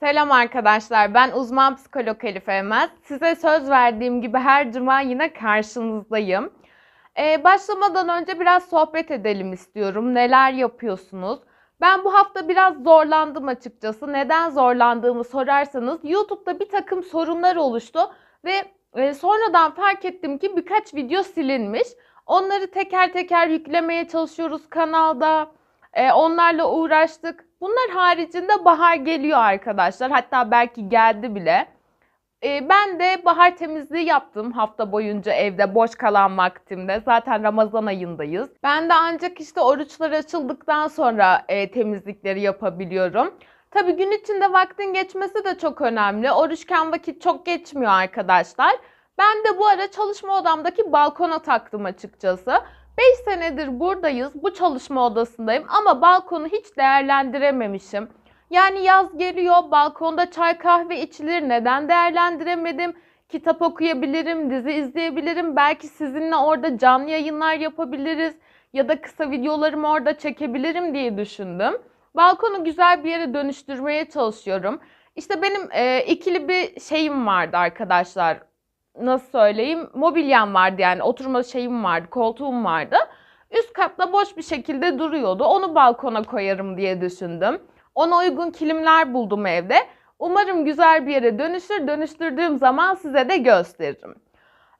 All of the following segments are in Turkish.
Selam arkadaşlar, ben uzman psikolog Elif Elmez. Size söz verdiğim gibi her cuma yine karşınızdayım. Ee, başlamadan önce biraz sohbet edelim istiyorum. Neler yapıyorsunuz? Ben bu hafta biraz zorlandım açıkçası. Neden zorlandığımı sorarsanız YouTube'da bir takım sorunlar oluştu ve e, sonradan fark ettim ki birkaç video silinmiş. Onları teker teker yüklemeye çalışıyoruz kanalda. E, onlarla uğraştık. Bunlar haricinde bahar geliyor arkadaşlar. Hatta belki geldi bile. E, ben de bahar temizliği yaptım hafta boyunca evde boş kalan vaktimde. Zaten Ramazan ayındayız. Ben de ancak işte oruçlar açıldıktan sonra e, temizlikleri yapabiliyorum. Tabii gün içinde vaktin geçmesi de çok önemli. Oruçken vakit çok geçmiyor arkadaşlar. Ben de bu ara çalışma odamdaki balkona taktım açıkçası. 5 senedir buradayız. Bu çalışma odasındayım ama balkonu hiç değerlendirememişim. Yani yaz geliyor, balkonda çay kahve içilir. Neden değerlendiremedim? Kitap okuyabilirim, dizi izleyebilirim. Belki sizinle orada canlı yayınlar yapabiliriz ya da kısa videolarımı orada çekebilirim diye düşündüm. Balkonu güzel bir yere dönüştürmeye çalışıyorum. İşte benim e, ikili bir şeyim vardı arkadaşlar nasıl söyleyeyim mobilyam vardı yani oturma şeyim vardı koltuğum vardı. Üst katta boş bir şekilde duruyordu. Onu balkona koyarım diye düşündüm. Ona uygun kilimler buldum evde. Umarım güzel bir yere dönüşür. Dönüştürdüğüm zaman size de gösteririm.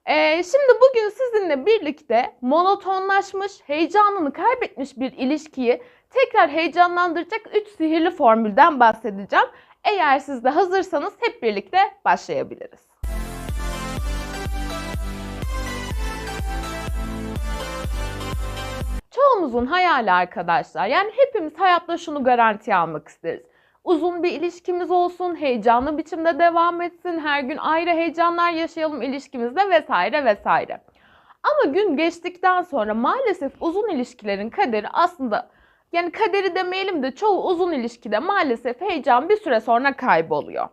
Ee, şimdi bugün sizinle birlikte monotonlaşmış, heyecanını kaybetmiş bir ilişkiyi tekrar heyecanlandıracak 3 sihirli formülden bahsedeceğim. Eğer siz de hazırsanız hep birlikte başlayabiliriz. Çoğumuzun hayali arkadaşlar. Yani hepimiz hayatta şunu garantiye almak isteriz. Uzun bir ilişkimiz olsun, heyecanlı biçimde devam etsin, her gün ayrı heyecanlar yaşayalım ilişkimizde vesaire vesaire. Ama gün geçtikten sonra maalesef uzun ilişkilerin kaderi aslında yani kaderi demeyelim de çoğu uzun ilişkide maalesef heyecan bir süre sonra kayboluyor.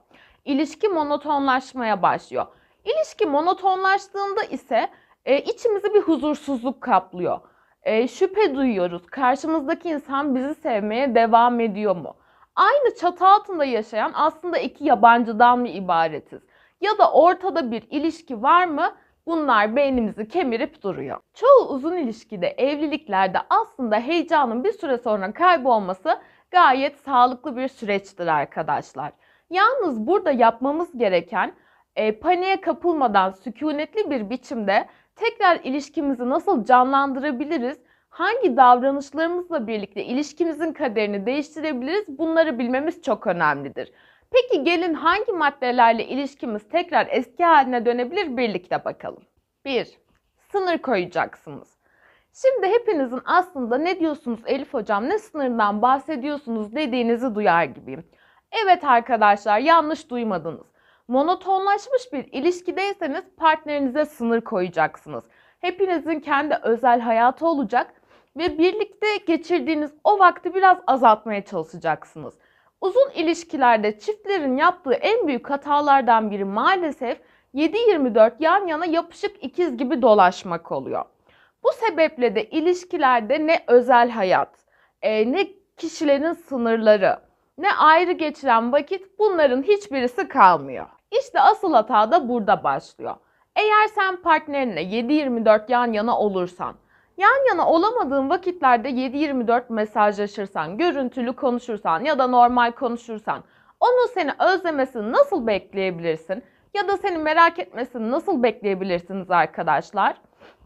İlişki monotonlaşmaya başlıyor. İlişki monotonlaştığında ise e, içimizi bir huzursuzluk kaplıyor e, şüphe duyuyoruz. Karşımızdaki insan bizi sevmeye devam ediyor mu? Aynı çatı altında yaşayan aslında iki yabancıdan mı ibaretiz? Ya da ortada bir ilişki var mı? Bunlar beynimizi kemirip duruyor. Çoğu uzun ilişkide, evliliklerde aslında heyecanın bir süre sonra kaybolması gayet sağlıklı bir süreçtir arkadaşlar. Yalnız burada yapmamız gereken e, paniğe kapılmadan sükunetli bir biçimde tekrar ilişkimizi nasıl canlandırabiliriz? Hangi davranışlarımızla birlikte ilişkimizin kaderini değiştirebiliriz? Bunları bilmemiz çok önemlidir. Peki gelin hangi maddelerle ilişkimiz tekrar eski haline dönebilir birlikte bakalım. 1. Sınır koyacaksınız. Şimdi hepinizin aslında ne diyorsunuz Elif hocam ne sınırdan bahsediyorsunuz dediğinizi duyar gibiyim. Evet arkadaşlar yanlış duymadınız. Monotonlaşmış bir ilişkideyseniz partnerinize sınır koyacaksınız. Hepinizin kendi özel hayatı olacak ve birlikte geçirdiğiniz o vakti biraz azaltmaya çalışacaksınız. Uzun ilişkilerde çiftlerin yaptığı en büyük hatalardan biri maalesef 7-24 yan yana yapışık ikiz gibi dolaşmak oluyor. Bu sebeple de ilişkilerde ne özel hayat, e, ne kişilerin sınırları, ne ayrı geçiren vakit bunların hiçbirisi kalmıyor. İşte asıl hata da burada başlıyor. Eğer sen partnerinle 7-24 yan yana olursan, yan yana olamadığın vakitlerde 7-24 mesajlaşırsan, görüntülü konuşursan ya da normal konuşursan, onun seni özlemesini nasıl bekleyebilirsin? Ya da seni merak etmesini nasıl bekleyebilirsiniz arkadaşlar?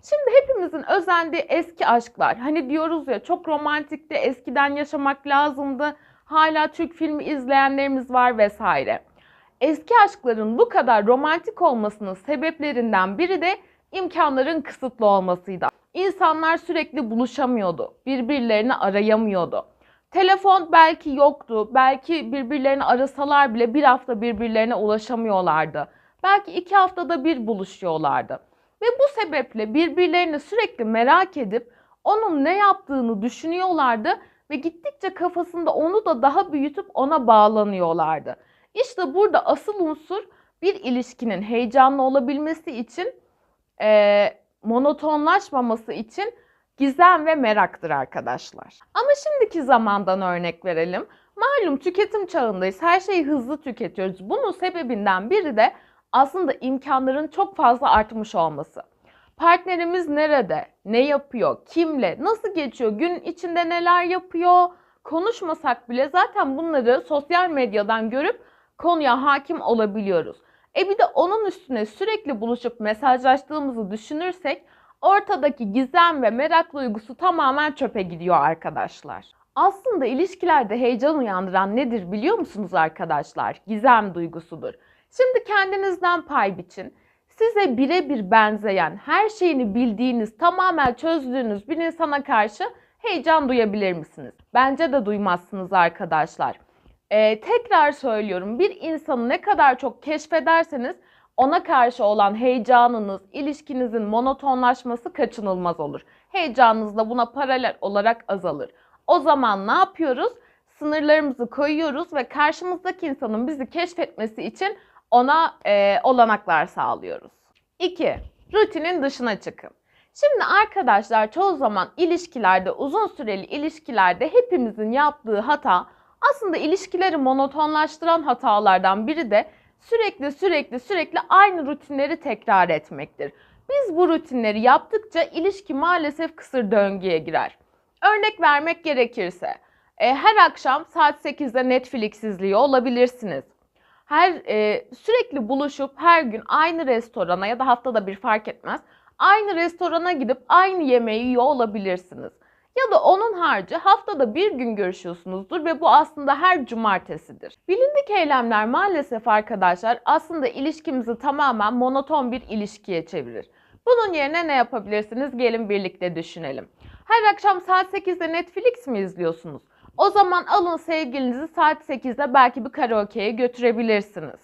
Şimdi hepimizin özendiği eski aşklar. Hani diyoruz ya çok romantikti, eskiden yaşamak lazımdı. Hala Türk filmi izleyenlerimiz var vesaire. Eski aşkların bu kadar romantik olmasının sebeplerinden biri de imkanların kısıtlı olmasıydı. İnsanlar sürekli buluşamıyordu, birbirlerini arayamıyordu. Telefon belki yoktu, belki birbirlerini arasalar bile bir hafta birbirlerine ulaşamıyorlardı. Belki iki haftada bir buluşuyorlardı. Ve bu sebeple birbirlerini sürekli merak edip onun ne yaptığını düşünüyorlardı ve gittikçe kafasında onu da daha büyütüp ona bağlanıyorlardı. İşte burada asıl unsur bir ilişkinin heyecanlı olabilmesi için, e, monotonlaşmaması için gizem ve meraktır arkadaşlar. Ama şimdiki zamandan örnek verelim. Malum tüketim çağındayız. Her şeyi hızlı tüketiyoruz. Bunun sebebinden biri de aslında imkanların çok fazla artmış olması. Partnerimiz nerede? Ne yapıyor? Kimle? Nasıl geçiyor? Gün içinde neler yapıyor? Konuşmasak bile zaten bunları sosyal medyadan görüp konuya hakim olabiliyoruz. E bir de onun üstüne sürekli buluşup mesajlaştığımızı düşünürsek ortadaki gizem ve merak duygusu tamamen çöpe gidiyor arkadaşlar. Aslında ilişkilerde heyecan uyandıran nedir biliyor musunuz arkadaşlar? Gizem duygusudur. Şimdi kendinizden pay biçin. Size birebir benzeyen, her şeyini bildiğiniz, tamamen çözdüğünüz bir insana karşı heyecan duyabilir misiniz? Bence de duymazsınız arkadaşlar. Ee, tekrar söylüyorum bir insanı ne kadar çok keşfederseniz ona karşı olan heyecanınız, ilişkinizin monotonlaşması kaçınılmaz olur. Heyecanınız da buna paralel olarak azalır. O zaman ne yapıyoruz? Sınırlarımızı koyuyoruz ve karşımızdaki insanın bizi keşfetmesi için ona e, olanaklar sağlıyoruz. 2. Rutinin dışına çıkın. Şimdi arkadaşlar çoğu zaman ilişkilerde, uzun süreli ilişkilerde hepimizin yaptığı hata aslında ilişkileri monotonlaştıran hatalardan biri de sürekli sürekli sürekli aynı rutinleri tekrar etmektir. Biz bu rutinleri yaptıkça ilişki maalesef kısır döngüye girer. Örnek vermek gerekirse e, her akşam saat 8'de Netflix izliyor olabilirsiniz. Her e, sürekli buluşup her gün aynı restorana ya da haftada bir fark etmez aynı restorana gidip aynı yemeği yiyor olabilirsiniz. Ya da onun harcı haftada bir gün görüşüyorsunuzdur ve bu aslında her cumartesidir. Bilindik eylemler maalesef arkadaşlar aslında ilişkimizi tamamen monoton bir ilişkiye çevirir. Bunun yerine ne yapabilirsiniz? Gelin birlikte düşünelim. Her akşam saat 8'de Netflix mi izliyorsunuz? O zaman alın sevgilinizi saat 8'de belki bir karaoke'ye götürebilirsiniz.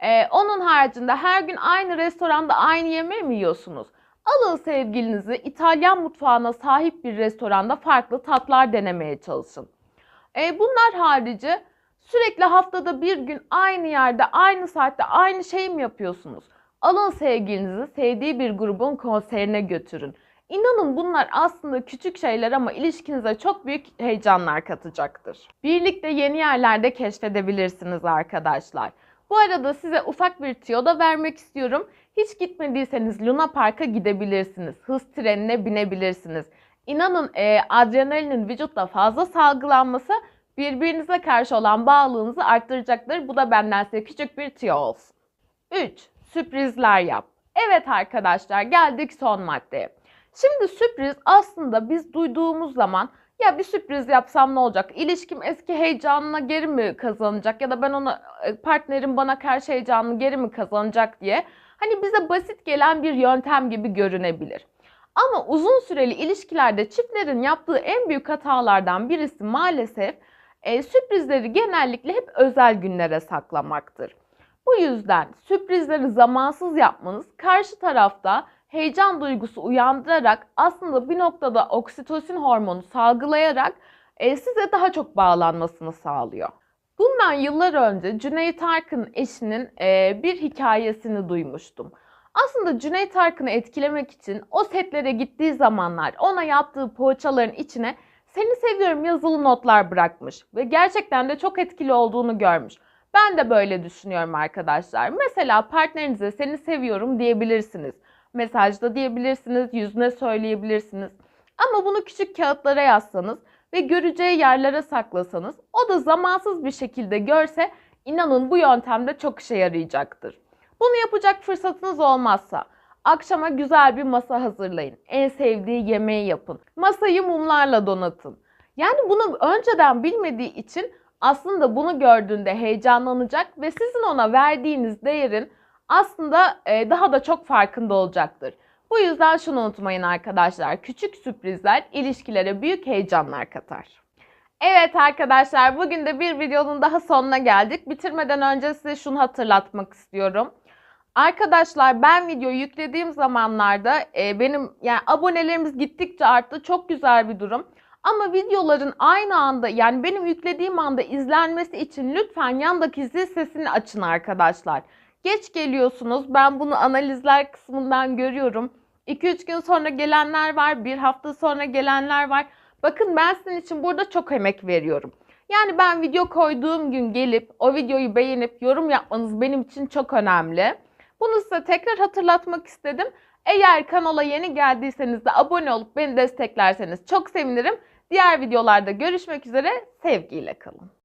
Ee, onun haricinde her gün aynı restoranda aynı yemeği mi yiyorsunuz? Alın sevgilinizi İtalyan mutfağına sahip bir restoranda farklı tatlar denemeye çalışın. E, bunlar harici sürekli haftada bir gün aynı yerde, aynı saatte aynı şey mi yapıyorsunuz? Alın sevgilinizi sevdiği bir grubun konserine götürün. İnanın bunlar aslında küçük şeyler ama ilişkinize çok büyük heyecanlar katacaktır. Birlikte yeni yerlerde keşfedebilirsiniz arkadaşlar. Bu arada size ufak bir tüyo da vermek istiyorum. Hiç gitmediyseniz Luna Park'a gidebilirsiniz. Hız trenine binebilirsiniz. İnanın e, adrenalinin vücutta fazla salgılanması birbirinize karşı olan bağlılığınızı arttıracaktır. Bu da benden size küçük bir tüyo olsun. 3. Sürprizler yap. Evet arkadaşlar geldik son maddeye. Şimdi sürpriz aslında biz duyduğumuz zaman ya bir sürpriz yapsam ne olacak? İlişkim eski heyecanına geri mi kazanacak? Ya da ben ona e, partnerim bana karşı heyecanını geri mi kazanacak diye. Hani bize basit gelen bir yöntem gibi görünebilir. Ama uzun süreli ilişkilerde çiftlerin yaptığı en büyük hatalardan birisi maalesef e, sürprizleri genellikle hep özel günlere saklamaktır. Bu yüzden sürprizleri zamansız yapmanız karşı tarafta heyecan duygusu uyandırarak aslında bir noktada oksitosin hormonu salgılayarak e, size daha çok bağlanmasını sağlıyor. Bundan yıllar önce Cüneyt Arkın eşinin e, bir hikayesini duymuştum. Aslında Cüneyt Arkın'ı etkilemek için o setlere gittiği zamanlar ona yaptığı poğaçaların içine seni seviyorum yazılı notlar bırakmış ve gerçekten de çok etkili olduğunu görmüş. Ben de böyle düşünüyorum arkadaşlar. Mesela partnerinize seni seviyorum diyebilirsiniz. Mesajda diyebilirsiniz, yüzüne söyleyebilirsiniz. Ama bunu küçük kağıtlara yazsanız ve göreceği yerlere saklasanız o da zamansız bir şekilde görse inanın bu yöntemde çok işe yarayacaktır. Bunu yapacak fırsatınız olmazsa akşama güzel bir masa hazırlayın. En sevdiği yemeği yapın. Masayı mumlarla donatın. Yani bunu önceden bilmediği için aslında bunu gördüğünde heyecanlanacak ve sizin ona verdiğiniz değerin aslında daha da çok farkında olacaktır. Bu yüzden şunu unutmayın arkadaşlar. Küçük sürprizler ilişkilere büyük heyecanlar katar. Evet arkadaşlar bugün de bir videonun daha sonuna geldik. Bitirmeden önce size şunu hatırlatmak istiyorum. Arkadaşlar ben videoyu yüklediğim zamanlarda e, benim yani abonelerimiz gittikçe arttı. Çok güzel bir durum. Ama videoların aynı anda yani benim yüklediğim anda izlenmesi için lütfen yandaki zil sesini açın arkadaşlar. Geç geliyorsunuz. Ben bunu analizler kısmından görüyorum. 2-3 gün sonra gelenler var, bir hafta sonra gelenler var. Bakın ben sizin için burada çok emek veriyorum. Yani ben video koyduğum gün gelip o videoyu beğenip yorum yapmanız benim için çok önemli. Bunu size tekrar hatırlatmak istedim. Eğer kanala yeni geldiyseniz de abone olup beni desteklerseniz çok sevinirim. Diğer videolarda görüşmek üzere. Sevgiyle kalın.